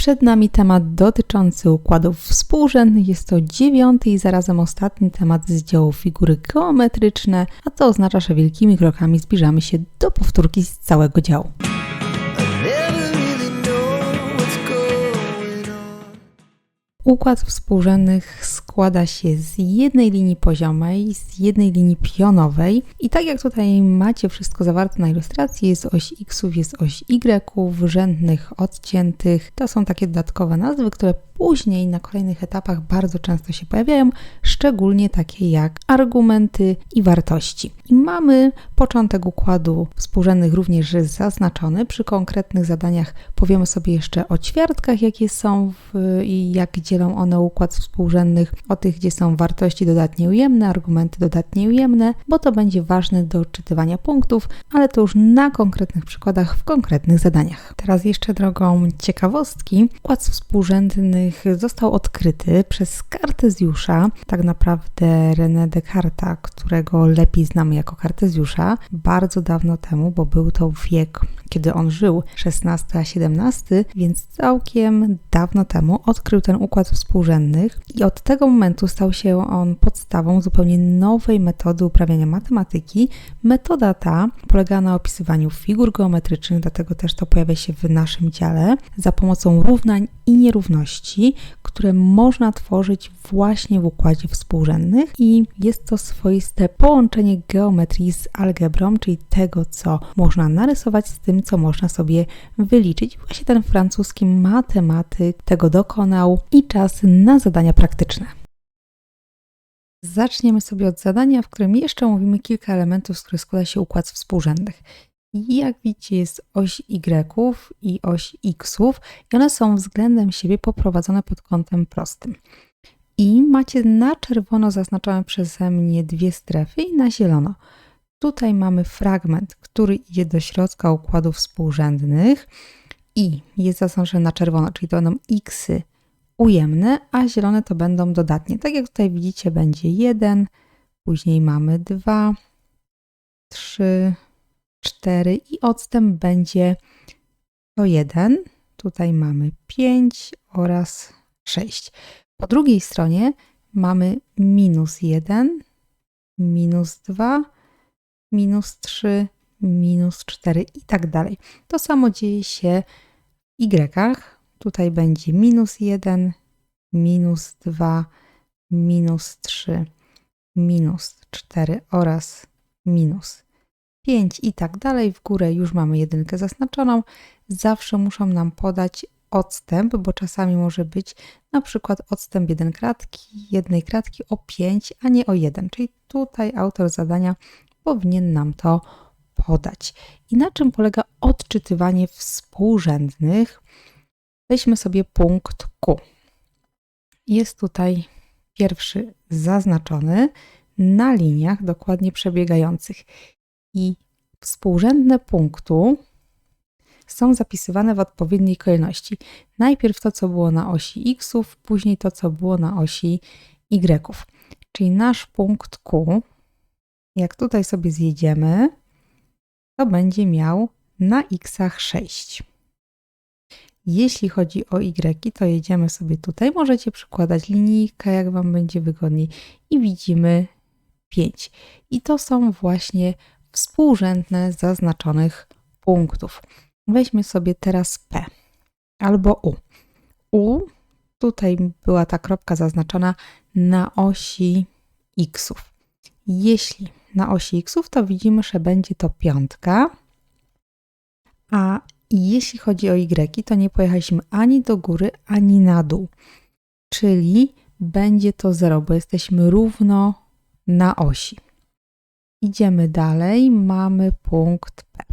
Przed nami temat dotyczący układów współrzędnych. Jest to dziewiąty i zarazem ostatni temat z działu figury geometryczne, a to oznacza, że wielkimi krokami zbliżamy się do powtórki z całego działu. Układ współrzędnych składa się z jednej linii poziomej, z jednej linii pionowej i tak jak tutaj macie wszystko zawarte na ilustracji, jest oś xów, jest oś y, rzędnych, odciętych. To są takie dodatkowe nazwy, które później na kolejnych etapach bardzo często się pojawiają, szczególnie takie jak argumenty i wartości. I mamy początek układu współrzędnych również zaznaczony. Przy konkretnych zadaniach powiemy sobie jeszcze o ćwiartkach, jakie są w, i jak dzielą one układ współrzędnych, o tych, gdzie są wartości dodatnie ujemne, argumenty dodatnie ujemne, bo to będzie ważne do odczytywania punktów, ale to już na konkretnych przykładach w konkretnych zadaniach. Teraz jeszcze drogą ciekawostki. Układ współrzędnych został odkryty przez Kartezjusza, tak naprawdę René Descartes, którego lepiej znamy jako Kartezjusza, bardzo dawno temu, bo był to wiek, kiedy on żył, XVI a XVII, więc całkiem dawno temu odkrył ten układ współrzędnych i od tego momentu stał się on podstawą zupełnie nowej metody uprawiania matematyki. Metoda ta polega na opisywaniu figur geometrycznych, dlatego też to pojawia się w naszym dziale, za pomocą równań i nierówności, które można tworzyć właśnie w układzie współrzędnych i jest to swoiste połączenie geometrii z algebrą, czyli tego, co można narysować z tym, co można sobie wyliczyć. Właśnie ten francuski matematyk tego dokonał i czas na zadania praktyczne. Zaczniemy sobie od zadania, w którym jeszcze omówimy kilka elementów, z których składa się układ współrzędnych. Jak widzicie, jest oś Y i oś X, i one są względem siebie poprowadzone pod kątem prostym. I macie na czerwono zaznaczone przeze mnie dwie strefy i na zielono. Tutaj mamy fragment, który idzie do środka układów współrzędnych i jest zaznaczony na czerwono, czyli to będą xy ujemne, a zielone to będą dodatnie. Tak jak tutaj widzicie, będzie 1, później mamy 2, 3, 4 i odstęp będzie to 1. Tutaj mamy 5 oraz 6. Po drugiej stronie mamy minus 1, minus 2, minus 3, minus 4 i tak dalej. To samo dzieje się w y. Tutaj będzie minus 1, minus 2, minus 3, minus 4 oraz minus 5 i tak dalej. W górę już mamy jedynkę zaznaczoną. Zawsze muszą nam podać odstęp, bo czasami może być na przykład odstęp jeden kratki, jednej kratki o 5, a nie o 1. Czyli tutaj autor zadania powinien nam to podać. I na czym polega odczytywanie współrzędnych? Weźmy sobie punkt Q. Jest tutaj pierwszy zaznaczony na liniach dokładnie przebiegających. I współrzędne punktu są zapisywane w odpowiedniej kolejności. Najpierw to, co było na osi x, później to, co było na osi y. Czyli nasz punkt Q, jak tutaj sobie zjedziemy, to będzie miał na xach 6. Jeśli chodzi o y, to jedziemy sobie tutaj. Możecie przykładać linijkę, jak Wam będzie wygodniej. I widzimy 5. I to są właśnie współrzędne zaznaczonych punktów. Weźmy sobie teraz P albo U. U, tutaj była ta kropka zaznaczona na osi xów. Jeśli na osi xów, to widzimy, że będzie to piątka, a jeśli chodzi o y, to nie pojechaliśmy ani do góry, ani na dół. Czyli będzie to 0, bo jesteśmy równo na osi. Idziemy dalej, mamy punkt P.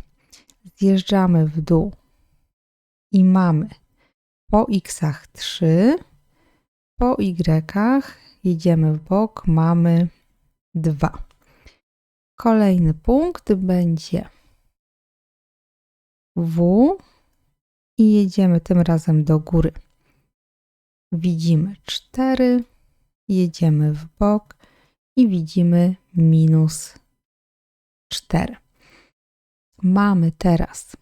Zjeżdżamy w dół i mamy po xach 3, po y jedziemy w bok, mamy 2. Kolejny punkt będzie W i jedziemy tym razem do góry. Widzimy 4, jedziemy w bok i widzimy minus 4. Mamy teraz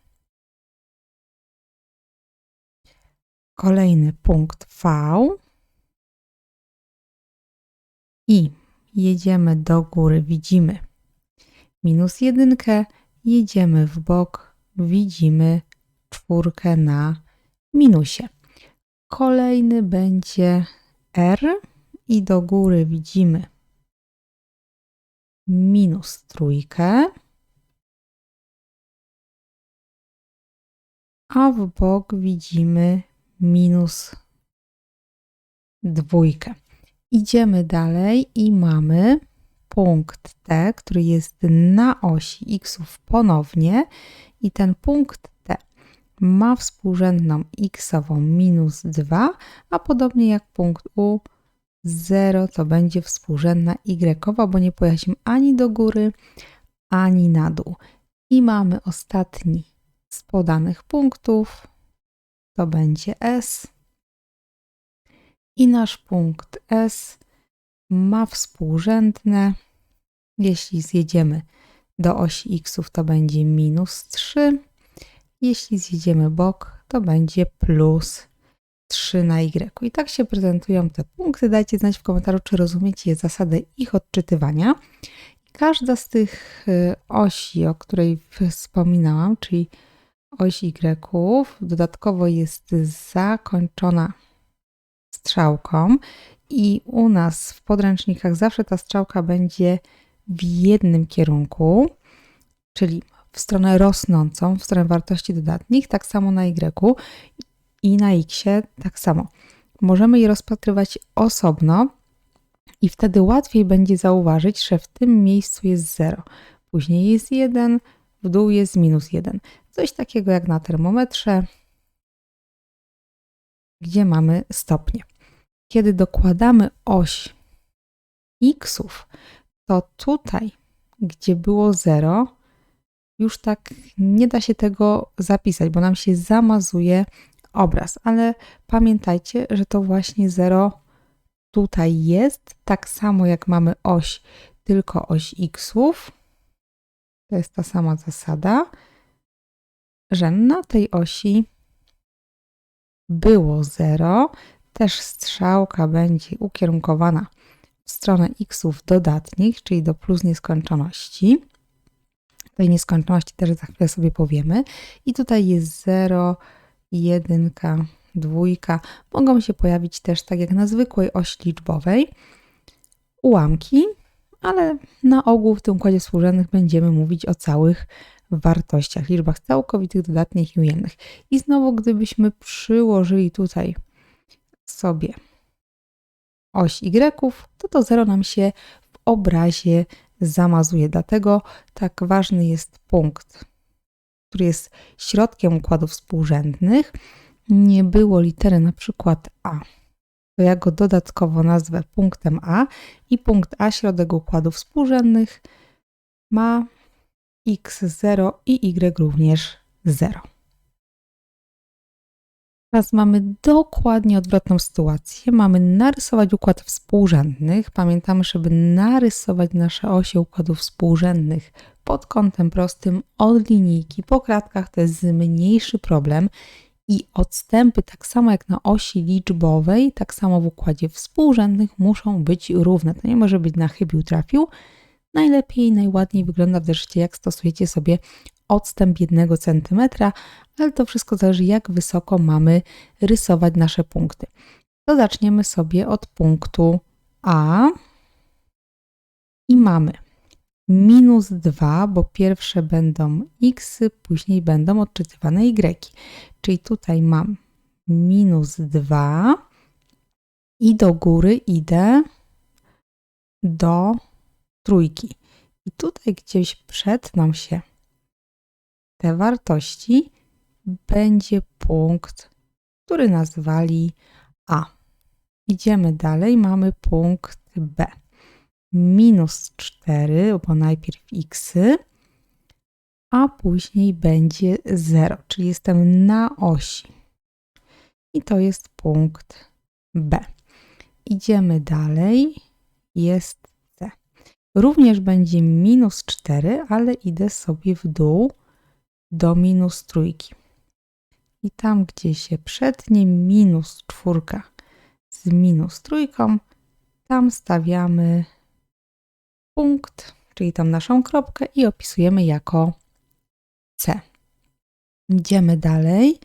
kolejny punkt V i jedziemy do góry, widzimy minus jedynkę, jedziemy w bok, widzimy czwórkę na minusie. Kolejny będzie R i do góry widzimy minus trójkę, a w bok widzimy minus dwójkę. Idziemy dalej i mamy punkt T, który jest na osi xów ponownie i ten punkt T ma współrzędną xową minus 2, a podobnie jak punkt U 0 to będzie współrzędna y, bo nie pojechaliśmy ani do góry, ani na dół. I mamy ostatni z podanych punktów, to będzie S. I nasz punkt S ma współrzędne, jeśli zjedziemy do osi x, to będzie minus 3. Jeśli zjedziemy bok, to będzie plus 3 na y. I tak się prezentują te punkty. Dajcie znać w komentarzu, czy rozumiecie zasadę ich odczytywania. Każda z tych y, osi, o której wspominałam, czyli oś y, dodatkowo jest zakończona strzałką i u nas w podręcznikach zawsze ta strzałka będzie w jednym kierunku, czyli w stronę rosnącą, w stronę wartości dodatnich, tak samo na y i na x tak samo. Możemy je rozpatrywać osobno i wtedy łatwiej będzie zauważyć, że w tym miejscu jest 0. Później jest 1, w dół jest minus 1. Coś takiego jak na termometrze, gdzie mamy stopnie. Kiedy dokładamy oś xów, to tutaj, gdzie było 0, już tak nie da się tego zapisać, bo nam się zamazuje obraz, ale pamiętajcie, że to właśnie 0 tutaj jest, tak samo jak mamy oś, tylko oś xów. To jest ta sama zasada, że na tej osi było 0, też strzałka będzie ukierunkowana w stronę xów dodatnich, czyli do plus nieskończoności. Tej nieskończoności też za chwilę sobie powiemy. I tutaj jest 0, jedynka, dwójka. Mogą się pojawić też, tak jak na zwykłej osi liczbowej, ułamki, ale na ogół w tym układzie współrzędnych będziemy mówić o całych wartościach, liczbach całkowitych, dodatnich i ujemnych. I znowu, gdybyśmy przyłożyli tutaj sobie oś y, to to 0 nam się w obrazie zamazuje. Dlatego tak ważny jest punkt który jest środkiem układów współrzędnych, nie było litery na przykład A, to ja go dodatkowo nazwę punktem A i punkt A, środek układów współrzędnych, ma x0 i y również 0. Teraz mamy dokładnie odwrotną sytuację. Mamy narysować układ współrzędnych. Pamiętamy, żeby narysować nasze osie układów współrzędnych pod kątem prostym od linijki po kratkach to jest mniejszy problem i odstępy, tak samo jak na osi liczbowej, tak samo w układzie współrzędnych muszą być równe. To nie może być na chybił trafił. Najlepiej, najładniej wygląda w jak stosujecie sobie odstęp 1 cm, ale to wszystko zależy, jak wysoko mamy rysować nasze punkty. To zaczniemy sobie od punktu A i mamy minus 2, bo pierwsze będą x, później będą odczytywane y. Czyli tutaj mam minus 2 i do góry idę do trójki. I tutaj gdzieś przed nam się te wartości będzie punkt, który nazwali A. Idziemy dalej, mamy punkt B minus 4, bo najpierw x, a później będzie 0, czyli jestem na osi. I to jest punkt B. Idziemy dalej, jest C. Również będzie minus 4, ale idę sobie w dół do minus trójki. i tam, gdzie się przetnie minus czwórka z minus trójką, tam stawiamy punkt, czyli tam naszą kropkę i opisujemy jako C. Idziemy dalej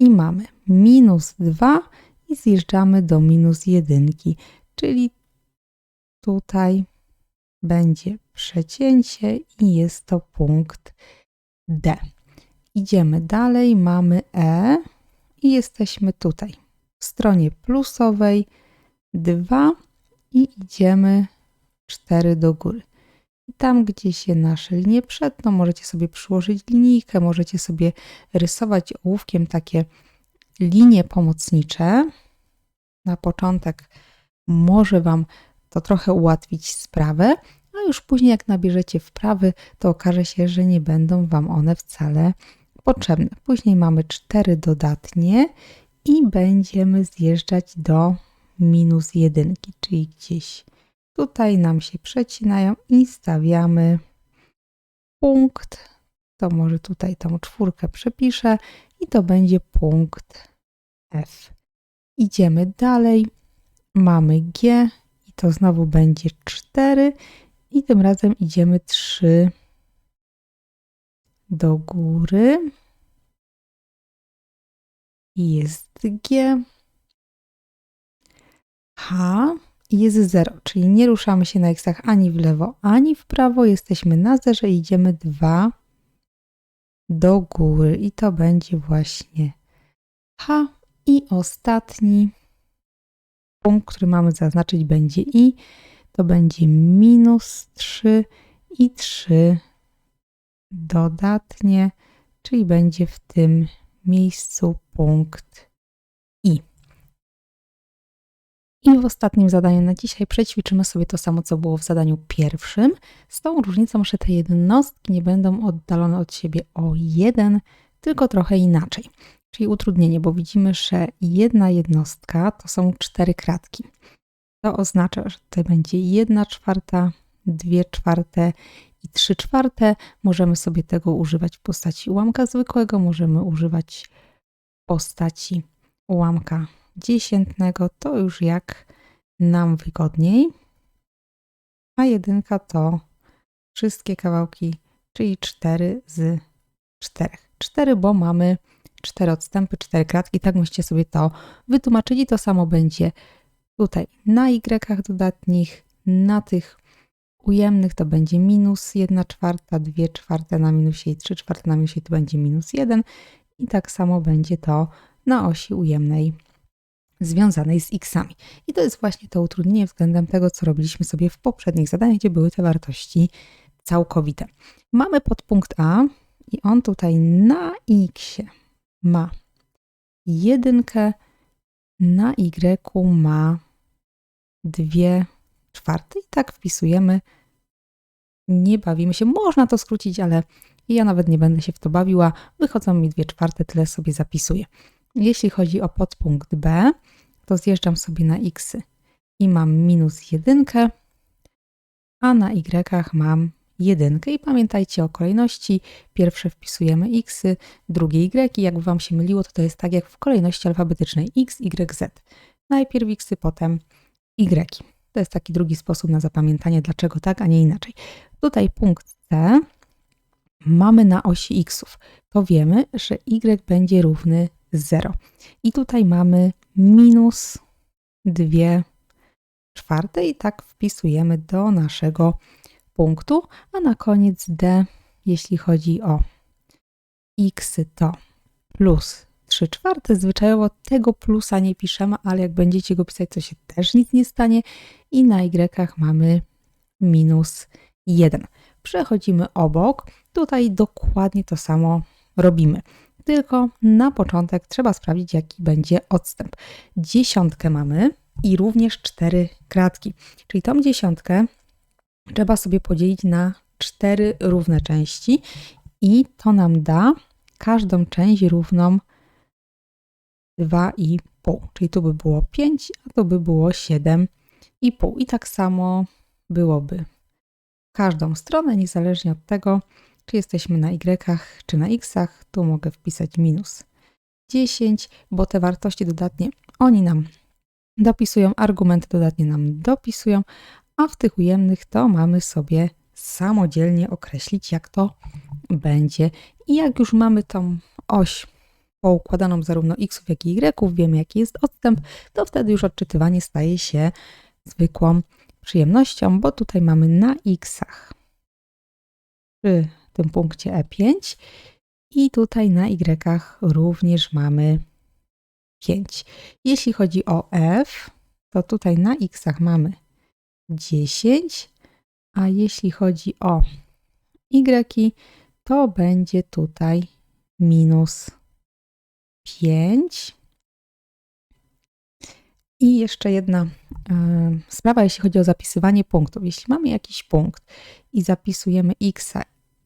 i mamy minus 2 i zjeżdżamy do minus jedynki, czyli tutaj będzie przecięcie i jest to punkt D. Idziemy dalej, mamy E i jesteśmy tutaj w stronie plusowej 2 i idziemy 4 do góry. Tam, gdzie się nasze linie przetną, możecie sobie przyłożyć linijkę, możecie sobie rysować ołówkiem takie linie pomocnicze. Na początek może Wam to trochę ułatwić sprawę, a już później, jak nabierzecie wprawy, to okaże się, że nie będą Wam one wcale potrzebne. Później mamy 4 dodatnie i będziemy zjeżdżać do minus jedynki, czyli gdzieś tutaj nam się przecinają i stawiamy punkt. To może tutaj tą czwórkę przepiszę i to będzie punkt F. Idziemy dalej. Mamy G i to znowu będzie 4 i tym razem idziemy 3 do góry. Jest G. H jest 0, czyli nie ruszamy się na xach ani w lewo, ani w prawo. Jesteśmy na zerze i idziemy 2 do góry i to będzie właśnie H. I ostatni punkt, który mamy zaznaczyć będzie I. To będzie minus 3 i 3 dodatnie, czyli będzie w tym miejscu punkt I. I w ostatnim zadaniu na dzisiaj przećwiczymy sobie to samo, co było w zadaniu pierwszym. Z tą różnicą, że te jednostki nie będą oddalone od siebie o jeden, tylko trochę inaczej. Czyli utrudnienie, bo widzimy, że jedna jednostka to są cztery kratki. To oznacza, że tutaj będzie jedna czwarta, dwie czwarte i trzy czwarte. Możemy sobie tego używać w postaci ułamka zwykłego, możemy używać w postaci ułamka dziesiętnego, to już jak nam wygodniej. A jedynka to wszystkie kawałki, czyli 4 z 4. 4, bo mamy 4 odstępy, 4 kratki, tak musicie sobie to wytłumaczyć i to samo będzie tutaj na y dodatnich, na tych ujemnych to będzie minus 1 czwarta, 2 czwarte na minusie i 3 czwarte na minusie to będzie minus 1 i tak samo będzie to na osi ujemnej związanej z xami. I to jest właśnie to utrudnienie względem tego, co robiliśmy sobie w poprzednich zadaniach, gdzie były te wartości całkowite. Mamy podpunkt A i on tutaj na x ma jedynkę, na y ma dwie czwarte i tak wpisujemy. Nie bawimy się, można to skrócić, ale ja nawet nie będę się w to bawiła. Wychodzą mi dwie czwarte, tyle sobie zapisuję. Jeśli chodzi o podpunkt B, to zjeżdżam sobie na x i mam minus jedynkę, a na y mam jedynkę. I pamiętajcie o kolejności. Pierwsze wpisujemy x, drugie y. I jak Wam się myliło, to to jest tak jak w kolejności alfabetycznej x, y, z. Najpierw x, potem y. To jest taki drugi sposób na zapamiętanie, dlaczego tak, a nie inaczej. Tutaj punkt C mamy na osi xów. To wiemy, że y będzie równy 0. I tutaj mamy minus 2 czwarte i tak wpisujemy do naszego punktu, a na koniec d, jeśli chodzi o x, to plus 3 czwarte. Zwyczajowo tego plusa nie piszemy, ale jak będziecie go pisać, to się też nic nie stanie. I na y mamy minus 1. Przechodzimy obok. Tutaj dokładnie to samo robimy. Tylko na początek trzeba sprawdzić, jaki będzie odstęp. Dziesiątkę mamy i również cztery kratki. Czyli tą dziesiątkę trzeba sobie podzielić na cztery równe części i to nam da każdą część równą 2,5. Czyli tu by było 5, a tu by było 7,5. I tak samo byłoby każdą stronę, niezależnie od tego, czy jesteśmy na y, czy na x, tu mogę wpisać minus 10, bo te wartości dodatnie oni nam dopisują, argumenty dodatnie nam dopisują, a w tych ujemnych to mamy sobie samodzielnie określić, jak to będzie. I jak już mamy tą oś poukładaną zarówno x, jak i y, wiemy jaki jest odstęp, to wtedy już odczytywanie staje się zwykłą przyjemnością, bo tutaj mamy na xach przy tym punkcie E5 i tutaj na y również mamy 5. Jeśli chodzi o f, to tutaj na xach mamy 10, a jeśli chodzi o y, to będzie tutaj minus 5. I jeszcze jedna e, sprawa, jeśli chodzi o zapisywanie punktów. Jeśli mamy jakiś punkt i zapisujemy x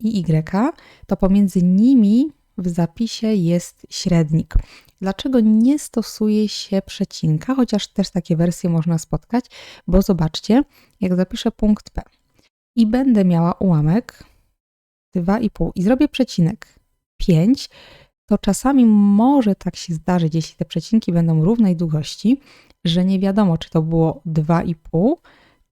i y, to pomiędzy nimi w zapisie jest średnik. Dlaczego nie stosuje się przecinka, chociaż też takie wersje można spotkać, bo zobaczcie, jak zapiszę punkt P i będę miała ułamek 2,5 i zrobię przecinek 5, to czasami może tak się zdarzyć, jeśli te przecinki będą równej długości, że nie wiadomo, czy to było 2,5,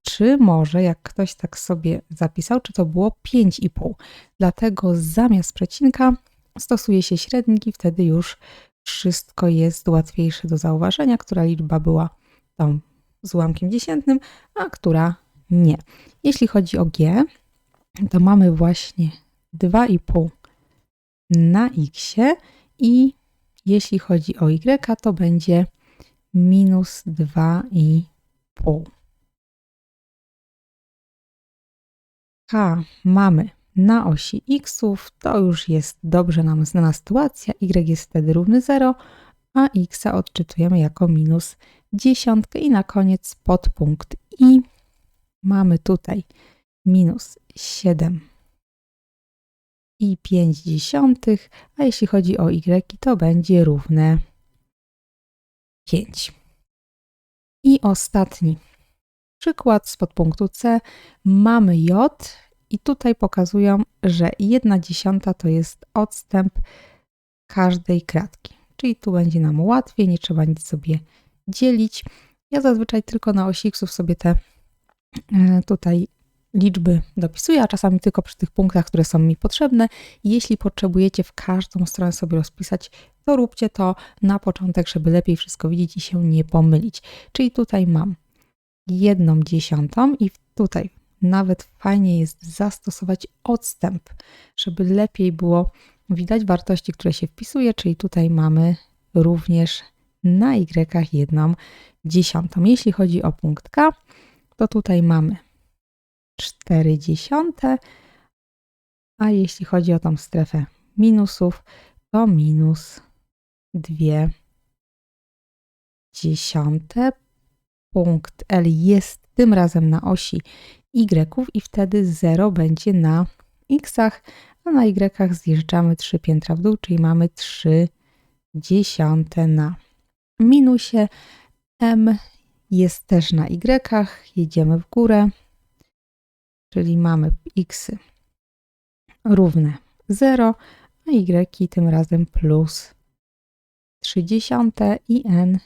czy może, jak ktoś tak sobie zapisał, czy to było 5,5. Dlatego zamiast przecinka stosuje się średnik i wtedy już wszystko jest łatwiejsze do zauważenia, która liczba była tą z ułamkiem dziesiętnym, a która nie. Jeśli chodzi o g, to mamy właśnie 2,5 na x i jeśli chodzi o y, to będzie minus 2,5. K mamy na osi xów, to już jest dobrze nam znana sytuacja. y jest wtedy równy 0, a x odczytujemy jako minus dziesiątkę i na koniec podpunkt i mamy tutaj minus 7 i 5 dziesiątych, a jeśli chodzi o y, to będzie równe 5. I ostatni przykład z podpunktu C. Mamy J i tutaj pokazują, że 1 dziesiąta to jest odstęp każdej kratki. Czyli tu będzie nam łatwiej, nie trzeba nic sobie dzielić. Ja zazwyczaj tylko na osi xów sobie te e, tutaj liczby dopisuję, a czasami tylko przy tych punktach, które są mi potrzebne. Jeśli potrzebujecie w każdą stronę sobie rozpisać, to róbcie to na początek, żeby lepiej wszystko widzieć i się nie pomylić. Czyli tutaj mam jedną dziesiątą i tutaj nawet fajnie jest zastosować odstęp, żeby lepiej było widać wartości, które się wpisuje, czyli tutaj mamy również na y jedną dziesiątą. Jeśli chodzi o punkt K, to tutaj mamy 4 dziesiąte, a jeśli chodzi o tą strefę minusów, to minus 2 dziesiąte. Punkt L jest tym razem na osi y i wtedy 0 będzie na x, a na y zjeżdżamy 3 piętra w dół, czyli mamy 3 dziesiąte na minusie. M jest też na y, jedziemy w górę, czyli mamy x równe 0, a y tym razem plus 3 dziesiąte i n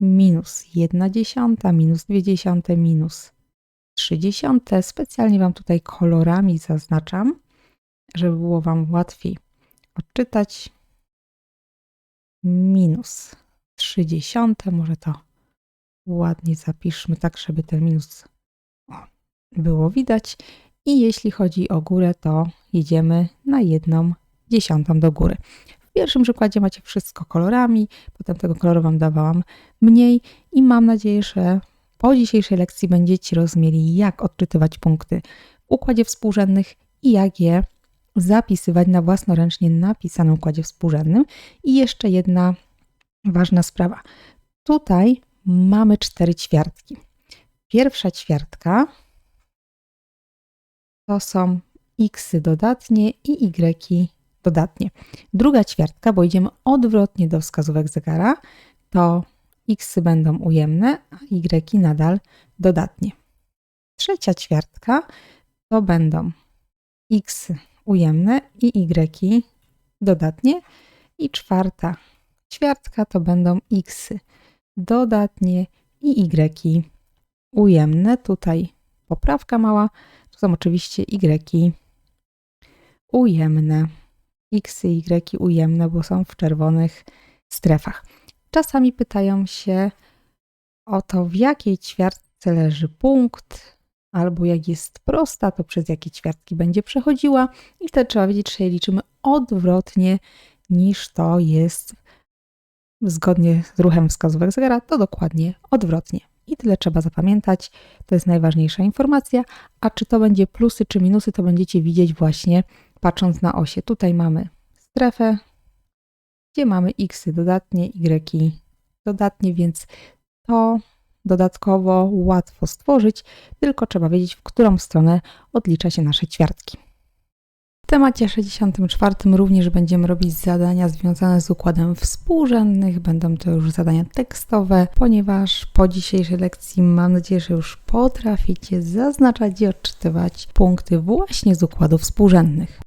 minus 1 dziesiąta, minus 2 dziesiąte, minus 3 dziesiąte. Specjalnie Wam tutaj kolorami zaznaczam, żeby było Wam łatwiej odczytać. Minus 3 dziesiąte, może to ładnie zapiszmy tak, żeby ten minus było widać. I jeśli chodzi o górę, to jedziemy na jedną dziesiątą do góry. W pierwszym przykładzie macie wszystko kolorami, potem tego koloru Wam dawałam mniej i mam nadzieję, że po dzisiejszej lekcji będziecie rozumieli, jak odczytywać punkty w układzie współrzędnych i jak je zapisywać na własnoręcznie napisanym układzie współrzędnym. I jeszcze jedna ważna sprawa. Tutaj mamy cztery ćwiartki. Pierwsza ćwiartka to są x dodatnie i y dodatnie. Druga ćwiartka, bo idziemy odwrotnie do wskazówek zegara, to x będą ujemne, a y nadal dodatnie. Trzecia ćwiartka to będą x ujemne i y dodatnie. I czwarta Ćwiartka to będą xy dodatnie i y ujemne. Tutaj poprawka mała. Są oczywiście y ujemne. X i Y ujemne, bo są w czerwonych strefach. Czasami pytają się o to, w jakiej ćwiartce leży punkt, albo jak jest prosta, to przez jakie ćwiartki będzie przechodziła. I wtedy trzeba wiedzieć, czy je liczymy odwrotnie niż to jest zgodnie z ruchem wskazówek zegara, to dokładnie odwrotnie. I tyle trzeba zapamiętać. To jest najważniejsza informacja. A czy to będzie plusy czy minusy, to będziecie widzieć właśnie patrząc na osie. Tutaj mamy strefę, gdzie mamy x dodatnie, y dodatnie, więc to dodatkowo łatwo stworzyć, tylko trzeba wiedzieć, w którą stronę odlicza się nasze ćwiartki. Temacie 64 również będziemy robić zadania związane z układem współrzędnych. Będą to już zadania tekstowe, ponieważ po dzisiejszej lekcji mam nadzieję, że już potraficie zaznaczać i odczytywać punkty właśnie z układów współrzędnych.